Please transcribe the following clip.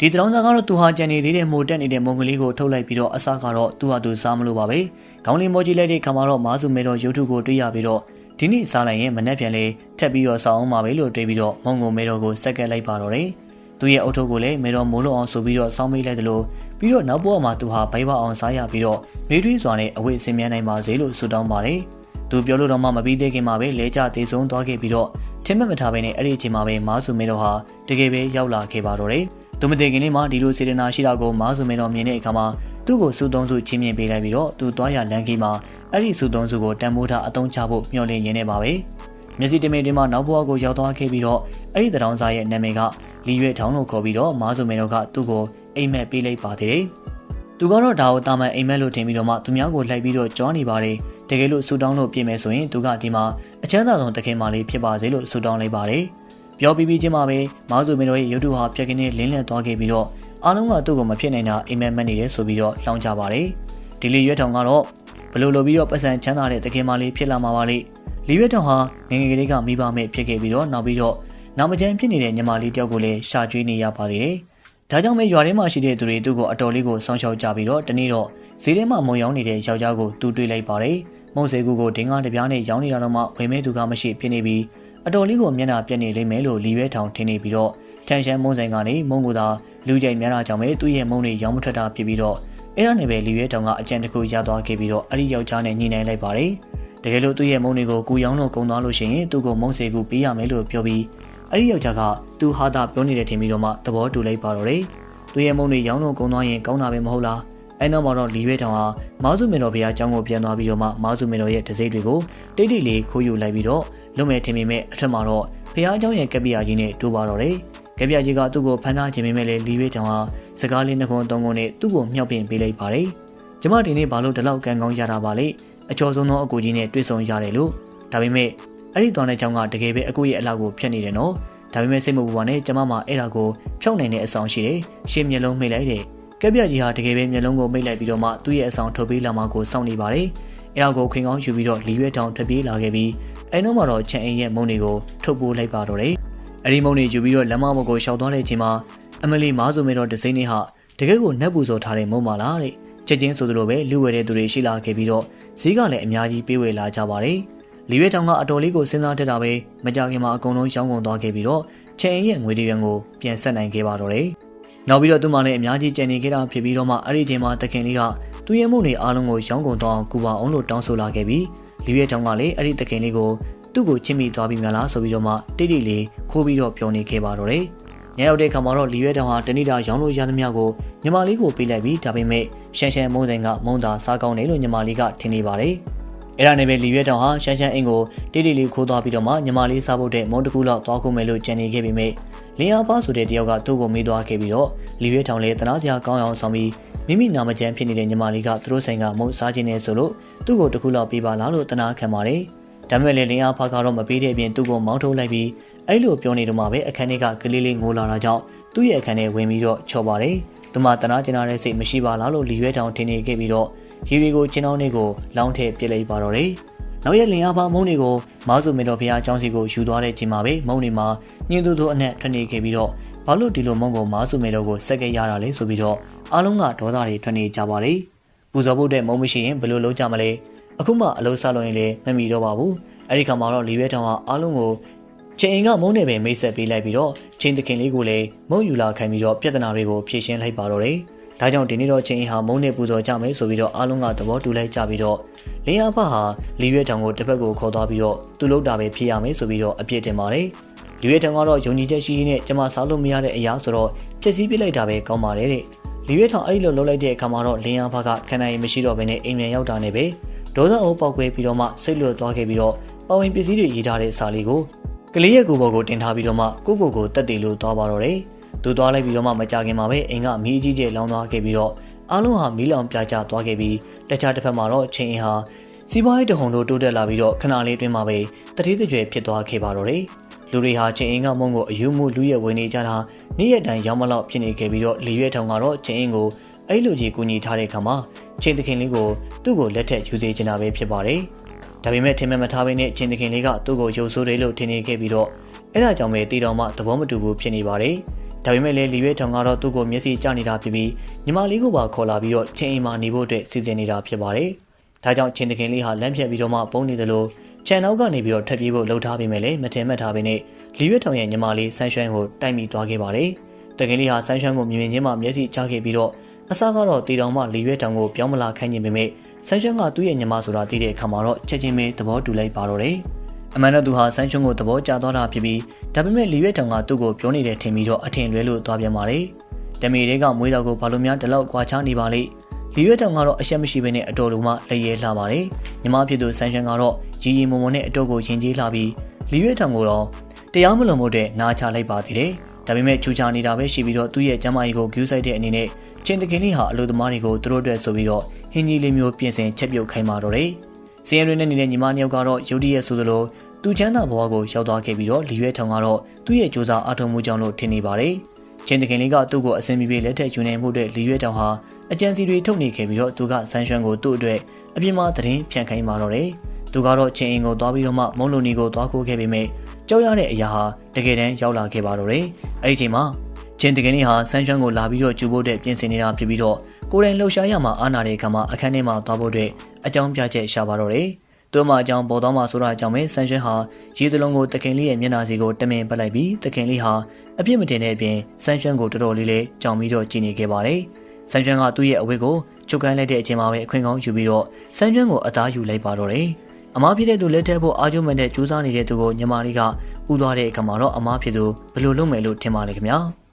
ဒီတရောင်းစားကတော့သူဟာကြံနေသေးတဲ့မိုတက်နေတဲ့မုံကလေးကိုထုတ်လိုက်ပြီးတော့အစကတော့သူ့ဟာသူစားမလို့ပါပဲခေါင်းလေးမောကြီးလိုက်တဲ့ခါမှာတော့မားစုမဲတော့ရုပ်ထုကိုတွေ့ရပြီးတော့ဒီနေ့စားလိုက်ရင်မနှက်ပြန်လေးထပ်ပြီးတော့စားအောင်ပါပဲလို့တွေးပြီးတော့မုံကိုမဲတော့ကိုစက်ကက်လိုက်ပါတော့တယ်သူ့ရဲ့အုတ်ထုပ်ကိုလည်းမဲတော့မိုးလုံးအောင်ဆိုပြီးတော့စောင်းမိလိုက်တယ်လို့ပြီးတော့နောက်ဘဝမှာသူဟာဘိုက်ဘအောင်စားရပြီးတော့မေးထွေးစွာနဲ့အဝိအစင်မြန်းနိုင်ပါစေလို့ဆုတောင်းပါတယ်သူပြောလို့တော့မှမပြီးသေးခင်မှာပဲလဲကျသေးဆုံးသွားခဲ့ပြီးတော့ ထင်မှတ်မထားဘဲနဲ့အဲ့ဒီအချိန်မှာပဲမားစုမဲတော့ဟာတကယ်ပဲရောက်လာခဲ့ပါတော့တယ်သူမတည်ခင်လေးမှာဒီလိုစေတနာရှိတာကိုမားစုမဲတော့မြင်တဲ့အခါမှာသူ့ကိုစုသုံးစုချင်းမြင်ပေးလိုက်ပြီးတော့သူသွားရလမ်းကြီးမှာအဲ့ဒီစုသုံးစုကိုတန်မိုးထားအသုံးချဖို့မျှော်လင့်ရင်းနေပါပဲမျက်စိတမိတွင်မှနောက်ဘဝကိုရောက်သွားခဲ့ပြီးတော့အဲ့ဒီတရောင်းစားရဲ့နာမည်ကလီရွေထောင်းလို့ခေါ်ပြီးတော့မားစုမဲတော့ကသူ့ကိုအိမ်မက်ပေးလိုက်ပါသေးတယ်သူကတော့ဒါကိုတာမန်အိမ်မက်လို့ထင်ပြီးတော့မှသူများကိုလိုက်ပြီးတော့ကြောနေပါတယ် တကယ်လို့ဆူတောင်းလို့ပြင်မယ်ဆိုရင်သူကဒီမှာအချမ်းသာဆုံးတခင်မလေးဖြစ်ပါစေလို့ဆူတောင်းလိုက်ပါတယ်ပြောပြီးပြီးချင်းမှာပဲမောင်စုမင်းတို့ရဲ့ရုပ်ထုဟာပြက်ကင်းနဲ့လင်းလက်သွားခဲ့ပြီးတော့အားလုံးကသူ့ကိုမဖြစ်နိုင်တာအိမ်မက်မက်နေတယ်ဆိုပြီးတော့လောင်းကြပါတယ်ဒီလီရွက်ထောင်ကတော့ဘလို့လိုပြီးတော့ပတ်စံချမ်းသာတဲ့တခင်မလေးဖြစ်လာမှာပါလေလီရွက်ထောင်ဟာငငယ်ကလေးကမိဘမဲ့ဖြစ်ခဲ့ပြီးတော့နောက်ပြီးတော့နောက်မကျန်းဖြစ်နေတဲ့ညီမလေးတယောက်ကိုလည်းရှာကျွေးနေရပါသေးတယ်ဒါကြောင့်ပဲရွာထဲမှာရှိတဲ့သူတွေသူ့ကိုအတော်လေးကိုစောင့်ရှောက်ကြပြီးတော့တနေ့တော့ဈေးထဲမှာမုံရောင်းနေတဲ့ယောက်ျားကိုသူတွေ့လိုက်ပါတယ်။ မုံစေကူကိုဒင်းကားတစ်ပြားနဲ့ရောင်းနေတာတော့မှဝယ်မဲသူကမရှိဖြစ်နေပြီးအတော်လေးကိုမျက်နှာပြက်နေလိမ့်မယ်လို့လီရွဲထောင်ထင်နေပြီးတော့ထန်ရှမ်းမုံဆိုင်ကနေမုံကိုသာလူကြိုက်များတာကြောင့်ပဲသူ့ရဲ့မုံတွေရောင်းမထွက်တာဖြစ်ပြီးတော့အဲ့ဒါနဲ့ပဲလီရွဲထောင်ကအကြံတစ်ခုရသွားခဲ့ပြီးတော့အဲ့ဒီယောက်ျားနဲ့ညှိနှိုင်းလိုက်ပါတယ်။တကယ်လို့သူ့ရဲ့မုံတွေကိုကူရောင်းလို့ကုံသွားလို့ရှိရင်သူ့ကိုမုံစေကူပေးရမယ်လို့ပြောပြီးအဲ့ဒီယောက်ျားကသူဟာတာပြောနေတဲ့ထင်ပြီးတော့မှသဘောတူလိုက်ပါတော့တယ်။သူ့ရဲ့မုံတွေရောင်းလို့ကုံသွားရင်ကောင်းတာပဲမဟုတ်လား။ အဲနောက်မှာတော့လီရွဲထောင်ဟာမောက်စုမင်တော်ဘုရားကျောင်းကိုပြန်သွားပြီးတော့မှမောက်စုမင်တော်ရဲ့တစိမ့်တွေကိုတိတ်တိတ်လေးခိုးယူလိုက်ပြီးတော့လွတ်မဲ့ထင်မိမဲ့အထက်မှာတော့ဘုရားကျောင်းရဲ့ကပ္ပိယာကြီးနဲ့တူပါတော့တယ်။ကပ္ပိယာကြီးကသူ့ကိုဖမ်းထားခြင်းပေမဲ့လည်းလီရွဲထောင်ဟာစကားလေးနှစ်ခုသုံးခုနဲ့သူ့ကိုမြှောက်ပင်ပေးလိုက်ပါတယ်။ကျမဒီနေ့ဘာလို့ဒီလောက်ကံကောင်းရတာပါလဲ။အကျော်ဆုံးသောအကူကြီးနဲ့တွေ့ဆုံရတယ်လို့ဒါပေမဲ့အဲ့ဒီသွားတဲ့ကျောင်းကတကယ်ပဲအကူရဲ့အလောက်ကိုဖျက်နေတယ်နော်။ဒါပေမဲ့စိတ်မပူပါနဲ့ကျမမှအဲ့ဒါကိုဖြောက်နိုင်တဲ့အဆောင်ရှိတယ်။ရှင်းမျက်လုံးမိတ်လိုက်တယ်။ ကက်ပြကြီးဟာတကယ်ပဲမျက်လုံးကိုမိတ်လိုက်ပြီးတော့မှသူ့ရဲ့အဆောင်ထုတ်ပေးလာမှကိုစောင့်နေပါတယ်။အဲ့ဒါကိုခွင်ကောင်းယူပြီးတော့လီရွဲတောင်ထွက်ပြေးလာခဲ့ပြီးအဲ့နောက်မှာတော့ချန်အင်းရဲ့မုံတွေကိုထုတ်ပိုးလိုက်ပါတော့တယ်။အဲ့ဒီမုံတွေယူပြီးတော့လမ်းမဘက်ကိုရှောက်သွားတဲ့အချိန်မှာအမလီမားဆိုမေတော့ဒစိမ့်နေဟာတကယ်ကိုနှက်ပူစော်ထားတဲ့မုံပါလားတဲ့။ချက်ချင်းဆိုသလိုပဲလူဝယ်တဲ့သူတွေရှိလာခဲ့ပြီးတော့ဈေးကလည်းအများကြီးပေးဝယ်လာကြပါတယ်။လီရွဲတောင်ကအတော်လေးကိုစဉ်းစားတတ်တာပဲမကြခင်မှာအကုန်လုံးရှောင်းကုန်သွားခဲ့ပြီးတော့ချန်အင်းရဲ့ငွေတွေရန်ကိုပြန်ဆက်နိုင်ခဲ့ပါတော့တယ်။ နောက်ပြီးတော့သူမှလည်းအများကြီးကြံနေခဲ့တာဖြစ်ပြီးတော့မှအဲ့ဒီချိန်မှာတခင်လေးကသူ့ရဲ့မှုတွေအားလုံးကိုရောင်းကုန်တော့အောင်ကူပါအောင်လို့တောင်းဆိုလာခဲ့ပြီးလီရဲတောင်ကလည်းအဲ့ဒီတခင်လေးကိုသူ့ကိုချစ်မိသွားပြီးမလားဆိုပြီးတော့မှတိတ်တိတ်လေးခိုးပြီးတော့ပြောနေခဲ့ပါတော့တယ်။ညရောက်တဲ့ခါမှာတော့လီရဲတောင်ဟာတဏိတာရောင်းလို့ရသမျှကိုညီမလေးကိုပေးလိုက်ပြီးဒါပေမဲ့ရှန်ရှန်မုံဆိုင်ကမုံသာစားကောင်းတယ်လို့ညီမလေးကထင်နေပါတယ်။အဲ့ဒါနဲ့ပဲလီရဲတောင်ဟာရှန်ရှန်အင်းကိုတိတ်တိတ်လေးခိုးသွားပြီးတော့မှညီမလေးစားဖို့တဲ့မုံတစ်ခုလောက်သွားခုမယ်လို့ကြံနေခဲ့ပေမဲ့ လင်းအားပါဆိုတဲ့တယောက်ကသူ့ကိုမေးသွားခဲ့ပြီးတော့လီရဲတောင်လည်းတနာစရာကောင်းအောင်ဆောင်ပြီးမိမိနာမကျန်းဖြစ်နေတဲ့ညီမလေးကသူတို့ဆိုင်ကမုံစားခြင်းနဲ့ဆိုလို့သူ့ကိုတစ်ခုလောက်ပေးပါလားလို့တနာခံပါတယ်။ဒါပေမဲ့လည်းလင်းအားဖာကတော့မပေးတဲ့အပြင်သူ့ကိုမောင်းထုတ်လိုက်ပြီးအဲ့လိုပြောနေတော့မှပဲအခန်းထဲကကလေးလေးငိုလာတာကြောင့်သူ့ရဲ့အခန်းထဲဝင်ပြီးတော့ချော်ပါတယ်။သူမတနာကျင်နာတဲ့စိတ်မရှိပါလားလို့လီရွဲတောင်ထင်နေခဲ့ပြီးတော့ရီရီကိုကျင်းအောင်လေးကိုလောင်းထည့်ပြစ်လိုက်ပါတော့တယ်။ နောက်ရက်လင်အားဖာမုံတွေကိုမားစုမေတော်ဖျားအကြောင်းစီကိုယူသွားတဲ့ချိန်မှာပဲမုံတွေမှာညင်သူသူအနက်ထွက်နေခဲ့ပြီးတော့ဘာလို့ဒီလိုမုံကိုမားစုမေတော်ကိုစက်ကရတာလဲဆိုပြီးတော့အားလုံးကဒေါသတွေထွက်နေကြပါတယ်။ပူဇော်ဖို့တဲ့မုံမရှိရင်ဘယ်လိုလုပ်ကြမလဲ။အခုမှအလုံးစားလို့ရင်လည်းမမီတော့ပါဘူး။အဲ့ဒီခါမှာတော့လီရဲတောင်ကအားလုံးကိုချင်းအိမ်ကမုံနဲ့ပဲမိတ်ဆက်ပေးလိုက်ပြီးတော့ချင်းတခင်လေးကိုလည်းမုံယူလာခံပြီးတော့ပြဿနာတွေကိုဖြေရှင်းလိုက်ပါတော့တယ်။ဒါကြောင့်ဒီနေ့တော့ချင်းအိမ်ဟာမုံနဲ့ပူဇော်ကြမယ်ဆိုပြီးတော့အားလုံးကသဘောတူလိုက်ကြပြီးတော့ လင်းအဖဟာလီရဲတောင်ကိုတစ်ဖက်ကိုခေါ်သွားပြီးတော့သူ့လောက်တာပဲဖြစ်ရမယ်ဆိုပြီးတော့အပြစ်တင်ပါတယ်။လီရဲတောင်ကတော့ယုံကြည်ချက်ရှိရှိနဲ့ကျမစားလို့မရတဲ့အရာဆိုတော့ဖြည့်ဆည်းပြလိုက်တာပဲကောင်းပါတယ်တဲ့။လီရဲထောင်အဲ့လိုလှုပ်လိုက်တဲ့အခါမှာတော့လင်းအားဖကခန္ဓာရင်မရှိတော့ဘဲနဲ့အိမ်မြန်ရောက်တာနဲ့ပဲဒေါသအုပ်ပေါက်ကွဲပြီးတော့မှစိတ်လွတ်သွားခဲ့ပြီးတော့ပဝင်ပစ္စည်းတွေရေးထားတဲ့စာလေးကိုကလေးရဲ့ကိုယ်ပေါ်ကိုတင်ထားပြီးတော့မှကိုကိုကိုတက်တည်လို့သွားပါတော့တယ်။သူသွားလိုက်ပြီးတော့မှမကြခင်မှာပဲအိမ်ကမီးကြီးကျယ်လောင်းသွားခဲ့ပြီးတော့အားလုံးဟာမီးလောင်ပြကြသွားခဲ့ပြီးတခြားတစ်ဖက်မှာတော့ချင်းအင်ဟာ စီးပွားရေးတဟုန်တို့တိုးတက်လာပြီးတော့ခဏလေးအတွင်းမှာပဲတတိတကြွယ်ဖြစ်သွားခဲ့ပါတော့တယ်။လူတွေဟာချင်းအင်ကမုံကိုအယူမှုလူရဲ့ဝင်နေကြတာနေ့ရက်တိုင်းရောက်မလောက်ဖြစ်နေခဲ့ပြီးတော့လေရွက်ထောင်ကတော့ချင်းအင်ကိုအဲ့လိုကြီးကူညီထားတဲ့အခါမှာချင်းသခင်လေးကိုသူ့ကိုလက်ထက်ယူစေချင်တာပဲဖြစ်ပါတယ်။ဒါပေမဲ့ထင်မှတ်မထားဘဲနဲ့ချင်းသခင်လေးကသူ့ကိုရုပ်ဆိုးတယ်လို့ထင်နေခဲ့ပြီးတော့အဲ့ဒါကြောင့်ပဲတီတော်မှသဘောမတူဘူးဖြစ်နေပါတယ်။ဒါပေမဲ့လည်းလီရွေးထောင်ကတော့သူ့ကိုမျက်စိကျနေတာဖြစ်ပြီးညီမလေးကိုပါခေါ်လာပြီးတော့ချင်းအိမ်မှာနေဖို့အတွက်စီစဉ်နေတာဖြစ်ပါတယ်။ ဒါကြောင့်ချင်းတခင်လေးဟာလမ်းဖြတ်ပြီးတော့မှပုံနေတယ်လို့ချန်နောက်ကနေပြီးတော့ထပ်ပြေးဖို့လှုပ်ထားပေမဲ့လည်းမတင်မှတ်ထားပေနဲ့လီရွေးထောင်ရဲ့ညီမလေးဆန်းရွှမ်းကိုတိုက်မိသွားခဲ့ပါတယ်။တခင်လေးဟာဆန်းရွှမ်းကိုမြင်မြင်ချင်းမှမျက်စိကျခဲ့ပြီးတော့အစကတော့တီတောင်မှလီရွေးထောင်ကိုပြောင်းမလာခိုင်းနေပေမဲ့ဆန်းရွှမ်းကသူ့ရဲ့ညီမဆိုတာသိတဲ့အခါမှာတော့ချက်ချင်းပဲသဘောတူလိုက်ပါတော့တယ်။အမှန်တော့သူဟာဆန်းချွန်းကိုသဘောကျသွားတာဖြစ်ပြီးဒါပေမဲ့လီရွက်တောင်ကသူ့ကိုပြောနေတဲ့ထင်ပြီးတော့အထင်လွဲလို့သွားပြန်ပါတယ်။တမီတွေကမွေးတော်ကိုဘာလို့များဒီလောက်ကွာချနေပါလိမ့်။ လီရွက်တောင်ကတော့အဆက်မရှိဘဲနဲ့အတော်လုံးမှလက်ရဲလှပါတယ်။ညီမဖြစ်သူဆန်းချွန်းကတော့ရီရီမုံမုံနဲ့အတော်ကိုရင်ကျေးလှပြီးလီရွက်တောင်ကိုတော့တရားမလွန်မှုတဲ့နာချလိုက်ပါသေးတယ်။ဒါပေမဲ့ချူချာနေတာပဲရှိပြီးတော့သူ့ရဲ့ကျမကြီးကိုဂူးဆိုင်တဲ့အနေနဲ့ချင်းတကင်းလေးဟာအလို့သမားတွေကိုသူတို့အတွက်ဆိုပြီးတော့ဟင်းကြီးလေးမျိုးပြင်ဆင်ချက်ပြုတ်ခိုင်းပါတော့တယ်။စီရင်ရင်းနဲ့နေတဲ့ညီမနှစ်ယောက်ကတော့ရုတ်တရက်ဆိုသလိုသူချမ်းသာဘဝကိုရောက်သွားခဲ့ပြီးတော့လီရွဲထောင်ကတော့သူ့ရဲ့စူးစမ်းအားထုတ်မှုကြောင့်လို့ထင်နေပါတယ်။ ချင်းတခင်လေးကသူ့ကိုအစင်ပြေပြေလက်ထက်ယူနေမှုတဲ့လီရွဲထောင်ဟာအကြံစီတွေထုတ်နေခဲ့ပြီးတော့သူကဆန်းရွှမ်းကိုသူ့အတွက်အပြင်မှာသတင်းဖြန့်ခိုင်းပါတော့တယ်။သူကတော့ချင်းအင်ကိုသွားပြီးတော့မှမုံလုံနီကိုသွားခိုးခဲ့ပေမဲ့ကြောက်ရတဲ့အရာဟာတကယ်တမ်းရောက်လာခဲ့ပါတော့တယ်။အဲဒီအချိန်မှာချင်းတကယ်ကြီးဟာဆန်းရွှမ်းကိုလာပြီးတော့ကျူဖို့တဲ့ပြင်ဆင်နေတာဖြစ်ပြီးတော့ကိုယ်တိုင်လှုပ်ရှားရမှာအာနာတဲ့အခါမှာအခန်းထဲမှာသွားဖို့အတွက်အကြောင်းပြချက်ရှာပါတော့တယ်။ သူ့မှာအကြောင်းပေါ်သွားမှာဆိုတာကြောင့်ပဲဆန်းရွှမ်းဟာရေစလုံးကိုတခင်လေးရဲ့မျက်နှာစီကိုတမင်ပတ်လိုက်ပြီးတခင်လေးဟာအပြစ်မတင်တဲ့အပြင်ဆန်းရွှမ်းကိုတော်တော်လေးလေးကြောင်ပြီးတော့ကြည်နေခဲ့ပါတယ်။ဆန်းရွှမ်းကသူ့ရဲ့အဝတ်ကိုချုပ်ကိုင်းလိုက်တဲ့အချိန်မှာပဲအခွင့်ကောင်းယူပြီးတော့ဆန်းရွှမ်းကိုအသားယူလိုက်ပါတော့တယ်။အမားဖြစ်တဲ့သူလက်ထက်ဖို့အာကျုံမဲ့တဲ့ကြိုးစားနေတဲ့သူကိုညီမလေးကဥသွားတဲ့အခါမှာတော့အမားဖြစ်သူဘယ်လိုလုပ်မယ်လို့ထင်ပါလဲခင်ဗျာ။